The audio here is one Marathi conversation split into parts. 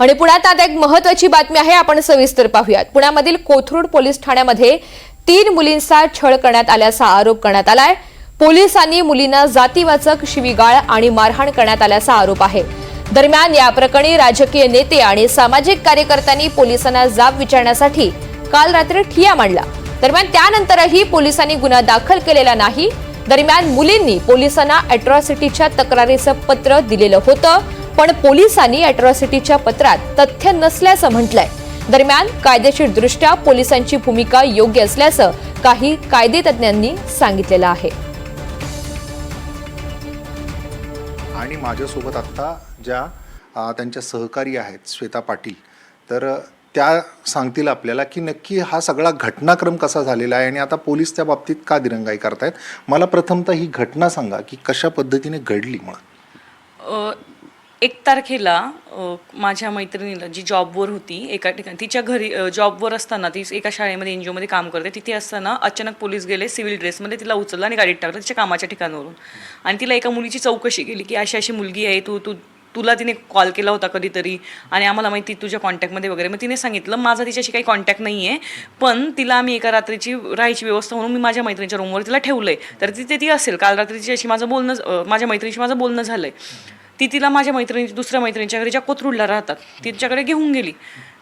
आणि पुण्यात आता एक महत्वाची बातमी आहे आपण सविस्तर पाहूयात. पुण्यामधील कोथरूड पोलीस ठाण्यामध्ये तीन मुलींचा छळ करण्यात आल्याचा आरोप करण्यात आलाय. पोलिसांनी मुलींना जातीवाचक शिवीगाळ आणि मारहाण करण्यात आल्याचा आरोप आहे. दरम्यान या प्रकरणी राजकीय नेते आणि सामाजिक कार्यकर्त्यांनी पोलिसांना जाब विचारण्यासाठी काल रात्री ठिया मांडला. दरम्यान त्यानंतरही पोलिसांनी गुन्हा दाखल केलेला नाही. दरम्यान मुलींनी पोलिसांना अॅट्रॉसिटीच्या तक्रारीचं पत्र दिलेलं होतं. पण पोलिसांनी अॅट्रॉसिटीच्या पत्रात तथ्य नसल्याचं म्हटलंय. दरम्यान कायदेशीरदृष्ट्या पोलिसांची भूमिका योग्य असल्याचं काही कायदेतज्ञांनी सांगितलेलं आहे. आणि माझ्यासोबत आत्ता ज्या त्यांच्या सहकारी आहेत श्वेता पाटील तर त्या सांगतील आपल्याला की नक्की हा सगळा घटनाक्रम कसा झालेला आहे आणि आता पोलीस त्या बाबतीत का दिरंगाई करतायत? मला प्रथमतः ही घटना सांगा की कशा पद्धतीने घडली अ, एक तारखेला माझ्या मैत्रिणीला जी जॉबवर होती एका ठिकाणी तिच्या घरी जॉबवर असताना ती एका शाळेमध्ये एन जी ओमध्ये काम करते. तिथे असताना अचानक पोलीस गेले सिव्हिल ड्रेसमध्ये तिला उचललं आणि गाडीत टाकलं तिच्या कामाच्या ठिकाणावरून. आणि तिला एका मुलीची चौकशी केली की अशी अशी मुलगी आहे तू तू तुला तिने कॉल केला होता कधीतरी आणि आम्हाला माहिती तुझ्या कॉन्टॅक्टमध्ये वगैरे. मग तिने सांगितलं माझा तिच्याशी काही कॉन्टॅक्ट नाही आहे पण तिला आम्ही एका रात्रीची राहायची व्यवस्था म्हणून मी माझ्या मैत्रिणीच्या रूमवर तिला ठेवलं आहे तर तिथे ती असेल. काल रात्री तिच्याशी माझं बोलणं माझ्या मैत्रिणीशी माझं बोलणं झालं आहे ती तिला माझ्या मैत्रिणी दुसऱ्या मैत्रिणीच्या घरी ज्या कोथरूडला राहतात तिच्याकडे घेऊन गेली.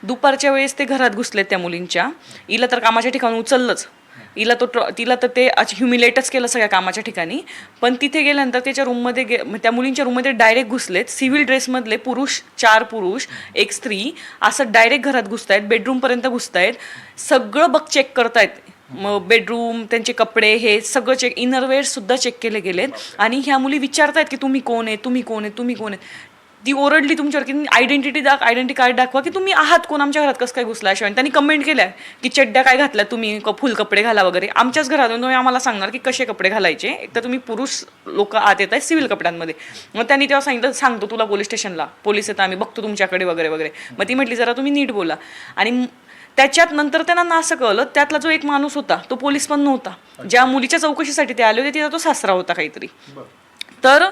दुपारच्या वेळेस ते घरात घुसले त्या मुलींच्या. हिला तर कामाच्या ठिकाणी उचललंच. हिला तो ट्र तिला तर ते ह्युमिलेटच केलं सगळ्या कामाच्या ठिकाणी. पण तिथे गेल्यानंतर त्याच्या रूममध्ये गे म- त्या मुलींच्या रूममध्ये डायरेक्ट घुसलेत. सिव्हिल ड्रेसमधले पुरुष चार पुरुष एक स्त्री असं डायरेक्ट घरात घुसतायत बेडरूमपर्यंत घुसतायत. सगळं बघ चेक करतायत. मग बेडरूम त्यांचे कपडे हे सगळं चेक इनरवेअर सुद्धा चेक केले गेलेत. आणि ह्या मुली विचारतायत की तुम्ही कोण आहे तुम्ही कोण आहे तुम्ही कोण आहे? ती ओरडली तुमच्यावर की आयडेंटिटी दाख आयडेंटिटी कार्ड दाखवा की तुम्ही आहात कोण? आमच्या घरात कसं काय घुसला शिवाय त्यांनी कमेंट केल्या की चड्ड्या काय घातल्या तुम्ही? क- फुल कपडे घाला वगैरे. आमच्याच घरातून तुम्ही आम्हाला सांगणार की कसे कपडे घालायचे? एक तर तुम्ही पुरुष लोक आत येत आहे सिव्हिल कपड्यांमध्ये. मग त्यांनी तेव्हा सांगितलं सांगतो तुला पोलीस स्टेशनला. पोलीस येतं आम्ही बघतो तुमच्याकडे वगैरे वगैरे. मग ती म्हटली जरा तुम्ही नीट बोला. आणि त्याच्यात नंतर त्यांना ना असं कळलं. त्यातला जो एक माणूस होता तो पोलीस पण नव्हता. ज्या मुलीच्या चौकशीसाठी ते आले होते तिचा तो सासरा होता काहीतरी. तर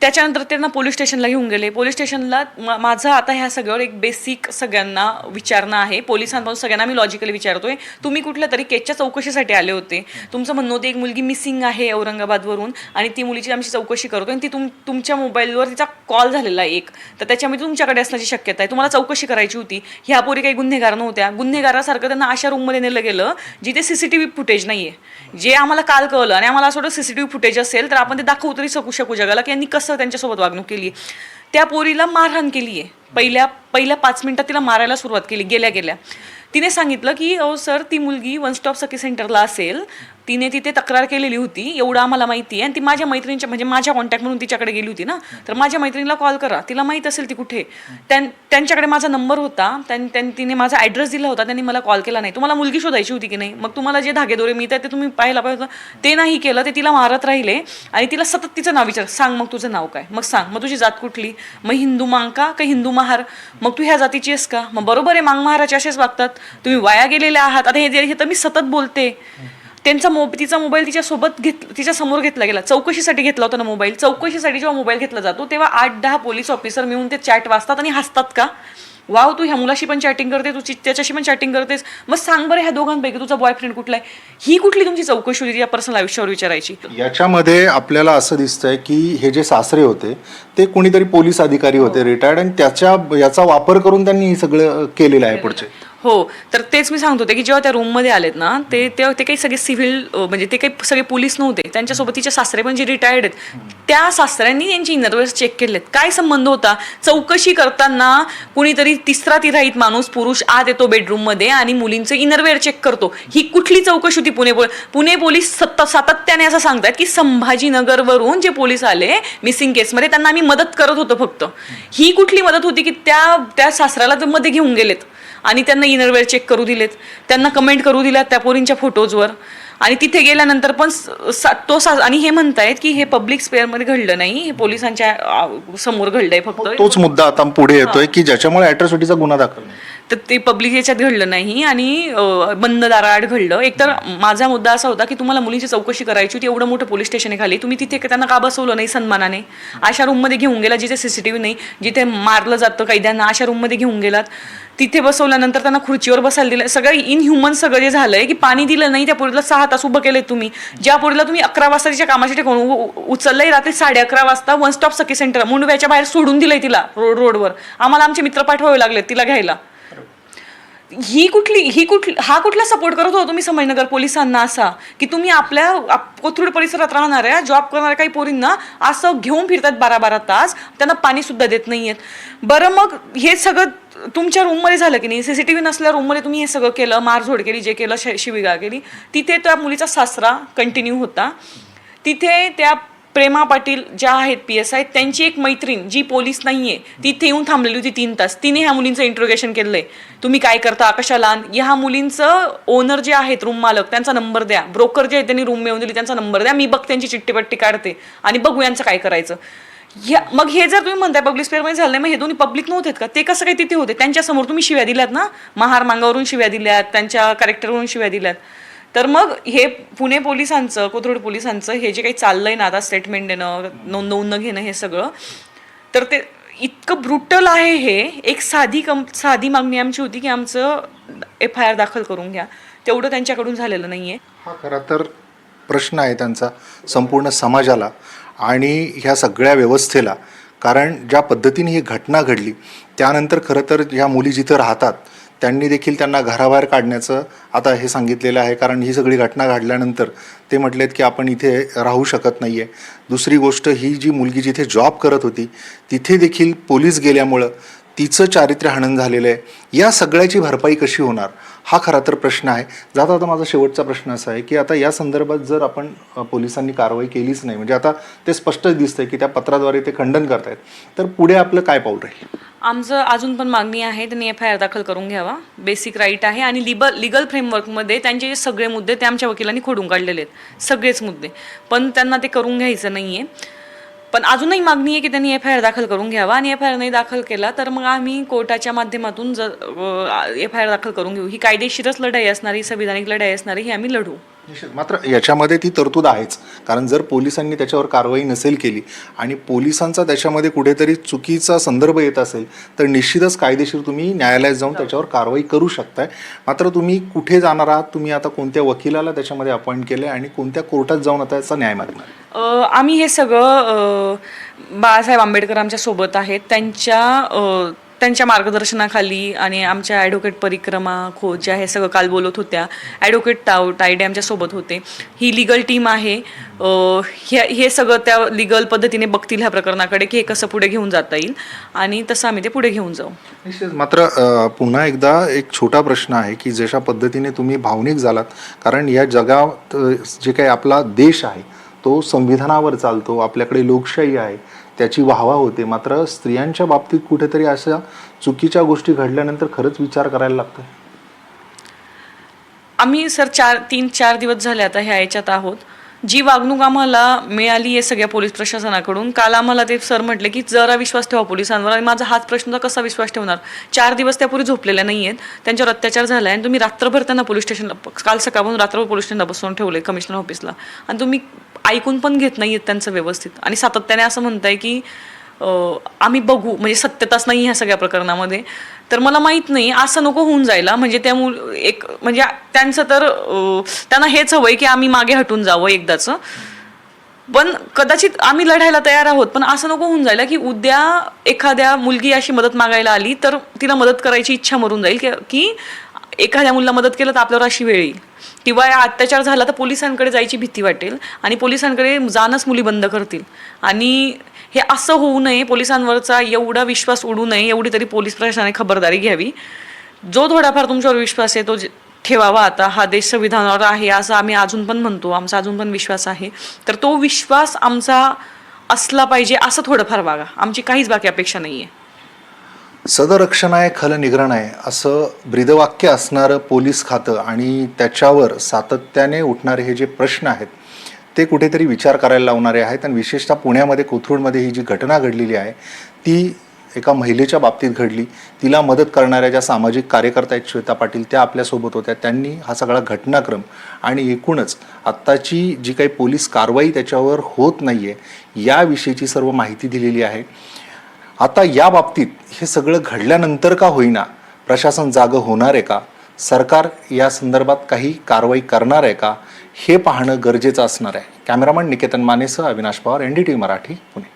त्याच्यानंतर त्यांना पोलीस स्टेशनला घेऊन गेले. पोलीस स्टेशनला मा- माझं आता ह्या सगळ्यावर एक बेसिक सगळ्यांना विचारणं आहे. पोलिसांपासून सगळ्यांना मी लॉजिकली विचारतोय. तुम्ही कुठल्या तरी केसच्या चौकशीसाठी आले होते. तुमचं म्हणणं होतं एक मुलगी मिसिंग आहे औरंगाबादवरून आणि ती मुलीची आमची चौकशी करतोय आणि ती तुम तुमच्या मोबाईलवर तिचा कॉल झालेला आहे एक. तर त्याच्यामध्ये तुमच्याकडे असण्याची शक्यता आहे. तुम्हाला चौकशी करायची होती. ह्या पोरी काही गुन्हेगार नव्हत्या. गुन्हेगारासारखं त्यांना अशा रूममध्ये नेलं गेलं जिथे C C T V footage नाही आहे जे आम्हाला काल कळलं आणि आम्हाला असं वाटतं व्ही फुटेज असेल तर आपण ते दाखवू तरी शकू शकू जगाला की यांनी कसं त्यांच्यासोबत वागणूक केली त्या पोरीला मारहाण केली आहे पहिल्या पहिल्या पाच मिनिटात तिला मारायला सुरुवात केली गेल्या गेल्या. तिने सांगितलं की अहो सर ती मुलगी वन स्टॉप सखी सेंटरला असेल. तिने तिथे तक्रार केलेली होती एवढं आम्हाला माहिती आहे आणि ती माझ्या मैत्रिणीच्या म्हणजे माझ्या कॉन्टॅक्ट म्हणून तिच्याकडे गेली होती ना. तर माझ्या मैत्रिणीला कॉल करा. तिला माहीत असेल ती कुठे. त्यां त्यांच्याकडे माझा नंबर होता. त्यां त्यां- तिने माझा ॲड्रेस दिला होता. त्यांनी मला कॉल केला नाही. तुम्हाला मुलगी शोधायची होती की नाही? मग तुम्हाला जे धागेदोरे मिळतात ते तुम्ही पाहायला पाहिजे होतं. ते नाही केलं. ते तिला मारत राहिले. आणि तिला सतत तिचं नाव विचार. सांग मग तुझं नाव काय? मग सांग. मग तुझी जात कुठली? मग हिंदू मांग का? का हिंदू महार? मग तू ह्या जातीची आहेस का? मग बरोबर आहे मांग महाराचे असेच वागतात. तुम्ही वाया गेलेले आहात. आता हे जे- तर मी सतत बोलते. त्यांचा मो तिचा मोबाईल तिच्यासोबत घेत तिच्या समोर घेतला गेला. चौकशीसाठी घेतला होता ना मोबाईल. चौकशीसाठी जेव्हा मोबाईल घेतला जातो तेव्हा आठ दहा पोलीस ऑफिसर मिळून ते चॅट वाचतात आणि हसतात का? वाव तू ह्या मुलाशी पण चॅटिंग करते तू त्याच्याशी पण चॅटिंग करतेस. मग सांग बरं ह्या दोघांपैकी तुझा बॉयफ्रेंड कुठला आहे? ही कुठली तुमची चौकशी होती या पर्सनल आयुष्यावर विचारायची? याच्यामध्ये आपल्याला असं दिसतंय की हे जे सासरे होते ते कोणीतरी पोलीस अधिकारी होते रिटायर्ड आणि त्याच्या याचा वापर करून त्यांनी हे सगळं केलेलं आहे पुढचे. हो तर तेच मी सांगत होते की जेव्हा त्या रूममध्ये आलेत ना ते तेव्हा ते काही सगळे सिव्हिल म्हणजे ते काही सगळे पोलीस नव्हते. त्यांच्यासोबत तिचे सासरे पण जे रिटायर्ड आहेत त्या सासऱ्यांनी त्यांची इनरवेअर्स चेक केलेत. काय संबंध होता? चौकशी करताना कुणीतरी तिसरा तिराईत माणूस पुरुष आत येतो बेडरूममध्ये आणि मुलींचं इनरवेअर चेक करतो. ही कुठली चौकशी होती पुणे पुणे पोलीस सत्त सातत्याने असं सांगतात की संभाजीनगरवरून जे पोलीस आले मिसिंग केसमध्ये त्यांना आम्ही मदत करत होतो फक्त. ही कुठली मदत होती की त्या त्या सासऱ्याला मध्ये घेऊन गेलेत. आणि त्यांना इनरवेअर चेक करू दिलेत. त्यांना कमेंट करू दिल्यात त्या पोरींच्या फोटोजवर आणि तिथे गेल्यानंतर पण स- तो सा आणि हे म्हणतायत की हे पब्लिक स्पेअरमध्ये घडलं नाही हे पोलिसांच्या समोर घडलंय फक्त. तोच मुद्दा आता पुढे येतोय की ज्याच्यामुळे अॅट्रॉसिटीचा गुन्हा दाखल. तर ते पब्लिक याच्यात घडलं नाही आणि बंद दाराआड घडलं. एकतर माझा मुद्दा असा होता की तुम्हाला मुलींची चौकशी करायची होती एवढं मोठं पोलीस स्टेशन आहे खाली. तुम्ही तिथे त्यांना का बसवलं नाही सन्मानाने? अशा रूममध्ये घेऊन गेला जिथे सीसीटीव्ही नाही जिथे मारलं जातं कैद्यांना अशा रूममध्ये घेऊन गेलात. तिथे बसवल्यानंतर त्यांना खुर्चीवर बसायला दिलं. सगळं इनह्युमन सगळं जे झालंय की पाणी दिलं नाही त्या पोरीला सहा तास उभं केले तुम्ही. ज्या पोरीला तुम्ही अकरा वाजता तिच्या कामासाठी ठेवून उ- उचललंय रात्री साडे अकरा वाजता वन स्टॉप सखी सेंटर मुंडव्याच्या बाहेर सोडून दिलंय तिला रोड रोडवर आम्हाला आमचे मित्र पाठवावे लागले तिला घ्यायला. ही कुठली ही कुठली हा कुठला सपोर्ट करत होता तुम्ही समयनगर पोलिसांना असा? की तुम्ही आपल्या आप- कोथरूड परिसरात राहणाऱ्या जॉब करणाऱ्या काही पोरींना असं घेऊन फिरतात बारा बारा तास त्यांना पाणी सुद्धा देत नाहीयेत. बरं मग हे सगळं तुमच्या रूममध्ये झालं की नाही? सीसीटीव्ही नसल्या रूममध्ये तुम्ही हे सगळं केलं मारझोड केली जे केलं शि- शिवीगाळ केली. तिथे त्या मुलीचा सासरा कंटिन्यू होता. तिथे त्या प्रेमा पाटील ज्या आहेत पी एस आय त्यांची एक मैत्रीण जी पोलीस नाहीये तिथे येऊन थांबलेली होती तीन तास. तिने ह्या मुलींचं इंट्रोगेशन केलंय. तुम्ही काय करता? कशाला? ह्या मुलींचं ओनर जे आहेत रूम मालक त्यांचा नंबर द्या. ब्रोकर जे आहेत त्यांनी रूम मिळवून दिली त्यांचा नंबर द्या. मी बघ त्यांची चिट्टीपट्टी काढते आणि बघू यांचं काय करायचं. ह्या मग हे जर तुम्ही म्हणताय पब्लिक स्पेअरमध्ये झालं नाही मग हे दोन्ही पब्लिक नव्हते का? ते कसं काय तिथे होते? त्यांच्यासमोर तुम्ही शिव्या दिल्यात ना? महार मांगावरून शिव्या दिल्यात त्यांच्या कॅरेक्टरवरून शिव्या दिल्यात. तर मग हे पुणे पोलिसांचं कोथरूड पोलिसांचं हे जे काही चाललंय ना आता स्टेटमेंट देणं नोंदवून घेणं हे सगळं तर ते इतकं ब्रुटल आहे हे. एक साधी कम साधी मागणी आमची होती की आमचं एफ आय आर दाखल करून घ्या. तेवढं त्यांच्याकडून झालेलं नाही आहे हा तर प्रश्न आहे त्यांचा संपूर्ण समाजाला आणि ह्या सगळ्या व्यवस्थेला. कारण ज्या पद्धतीने ही घटना घडली त्यानंतर खरं तर ह्या मुली जिथं राहतात त्यांनी देखील त्यांना घराबाहेर काढण्याचं आता हे सांगितलेलं आहे. कारण ही सगळी घटना घडल्यानंतर ते म्हटलेत की आपण इथे राहू शकत नाही आहे दुसरी गोष्ट ही जी मुलगी जिथे जॉब करत होती तिथे देखील पोलीस गेल्यामुळं तिचं चारित्र्य हनन झालेलं आहे. या सगळ्याची भरपाई कशी होणार? हा खरा तर प्रश्न आहे. जाता आता माझा शेवटचा प्रश्न असा आहे की आता या संदर्भात जर आपण पोलिसांनी कारवाई केलीच नाही म्हणजे आता ते स्पष्टच दिसतंय की त्या पत्राद्वारे ते खंडन करतायत. तर पुढे आपलं काय पाऊल राहील? आमचं अजून पण मागणी आहे त्यांनी एफ आय आर दाखल करून घ्यावा. बेसिक राईट आहे आणि लिबल लिगल फ्रेमवर्कमध्ये त्यांचे जे सगळे मुद्दे ते आमच्या वकिलांनी खोडून काढलेले आहेत. सगळेच मुद्दे. पण त्यांना ते करून घ्यायचं नाही आहे पण अजूनही मागणी आहे की त्यांनी एफ आय आर दाखल करून घ्यावा. आणि एफ आय आर नाही दाखल केला तर मग आम्ही कोर्टाच्या माध्यमातून जर एफ आय आर दाखल करून घेऊ. ही कायदेशीरच लढाई असणारी संविधानिक लढाई असणारी ही आम्ही लढू. निश्चित मात्र याच्यामध्ये ती तरतूद आहेच. कारण जर पोलिसांनी त्याच्यावर कारवाई नसेल केली आणि पोलिसांचा त्याच्यामध्ये कुठेतरी चुकीचा संदर्भ येत असेल तर निश्चितच कायदेशीर तुम्ही न्यायालयात जाऊन त्याच्यावर कारवाई करू शकताय. मात्र तुम्ही कुठे जाणार आहात? तुम्ही आता कोणत्या वकिलाला त्याच्यामध्ये अपॉइंट केलं आणि कोणत्या कोर्टात जाऊन आता याचा न्याय मागणार आम्ही हे सगळं बाळासाहेब आंबेडकर आमच्यासोबत आहेत. त्यांच्या त्यांच्या मार्गदर्शनाखाली आणि आमच्या ॲडव्होकेट परिक्रमा खोज हे सगळं काल बोलत होत्या ॲडव्होकेट ताव तायडे आमच्यासोबत होते. ही लिगल टीम आहे. हे हे सगळं त्या लिगल पद्धतीने बघतील ह्या प्रकरणाकडे की हे कसं पुढे घेऊन जाता येईल. आणि तसं आम्ही ते पुढे घेऊन जाऊ. निश्चित. मात्र पुन्हा एकदा एक छोटा प्रश्न आहे की जशा पद्धतीने तुम्ही भावनिक झालात कारण या जगात जे काही आपला देश आहे तो संविधानावर चालतो आपल्याकडे लोकशाही आहे त्याची वाहवा होते. मात्र स्त्रियांच्या बाबतीत कुठेतरी अशा चुकीच्या गोष्टी घडल्यानंतर खरंच विचार करायला लागतो आम्ही सर चार तीन चार दिवस झाले आता ह्या याच्यात आहोत. जी वागणूक आम्हाला मिळाली आहे सगळ्या पोलीस प्रशासनाकडून काल आम्हाला ते सर म्हटले की जरा विश्वास ठेवा पोलिसांवर आणि माझा हाच प्रश्न कसा विश्वास ठेवणार? चार दिवस त्यापूर्वी झोपलेल्या नाही आहेत त्यांच्यावर अत्याचार झाला आणि तुम्ही रात्रभर त्यांना पोलीस स्टेशनला काल सकाळपासून रात्रभर पोलीस स्टेशनला बसवून ठेवले कमिशनर ऑफिसला. आणि तुम्ही ऐकून पण घेत नाही आहेत त्यांचं व्यवस्थित. आणि सातत्याने असं म्हणताय की आम्ही बघू म्हणजे सत्यताच नाही ह्या सगळ्या प्रकरणामध्ये. तर मला माहीत नाही असं नको होऊन जायला. म्हणजे त्या मुल एक म्हणजे त्यांचं तर त्यांना हेच हवंय की आम्ही मागे हटून जावं एकदाचं. पण कदाचित आम्ही लढायला तयार आहोत पण असं नको होऊन जायला की उद्या एखाद्या मुलगी अशी मदत मागायला आली तर तिला मदत करायची इच्छा मरून जाईल की- की एखाद्या मुलीला मदत केलं तर आपल्यावर अशी वेळ येईल. किंवा या अत्याचार झाला तर पोलिसांकडे जायची भीती वाटेल आणि पोलिसांकडे जाणंच मुली बंद करतील. आणि हे असं होऊ नये पोलिसांवरचा एवढा विश्वास उडू नये एवढी तरी पोलीस प्रशासनाने खबरदारी घ्यावी. जो थोडाफार तुमच्यावर विश्वास आहे तो ठेवावा आता. हा देश संविधानावर आहे असं आम्ही अजून पण म्हणतो. आमचा अजून पण विश्वास आहे. तर तो विश्वास आमचा असला पाहिजे असं थोडंफार वागा. आमची काहीच बाकी अपेक्षा नाही आहे सदरक्षण आहे खल निग्रण आहे असं ब्रीदवाक्य असणारं पोलीस खातं आणि त्याच्यावर सातत्याने उठणारे हे जे प्रश्न आहेत ते कुठेतरी विचार करायला लावणारे आहेत आणि विशेषतः पुण्यामध्ये कोथरूडमध्ये ही जी घटना घडलेली आहे ती एका महिलेच्या बाबतीत घडली. तिला मदत करणाऱ्या ज्या सामाजिक कार्यकर्त्या आहेत श्वेता पाटील त्या आपल्यासोबत होत्या. त्यांनी हा सगळा घटनाक्रम आणि एकूणच आत्ताची जी काही पोलीस कारवाई त्याच्यावर होत नाही आहे याविषयीची सर्व माहिती दिलेली आहे. आता या बाबतीत हे सगळं घडल्यानंतर का होईना? प्रशासन जागं होणार आहे का? सरकार या संदर्भात काही कारवाई करणार आहे का? हे पाहणं गरजेचं असणार आहे. Cameraman Niketan मानेसह Avinash Pawar N D T Marathi Pune.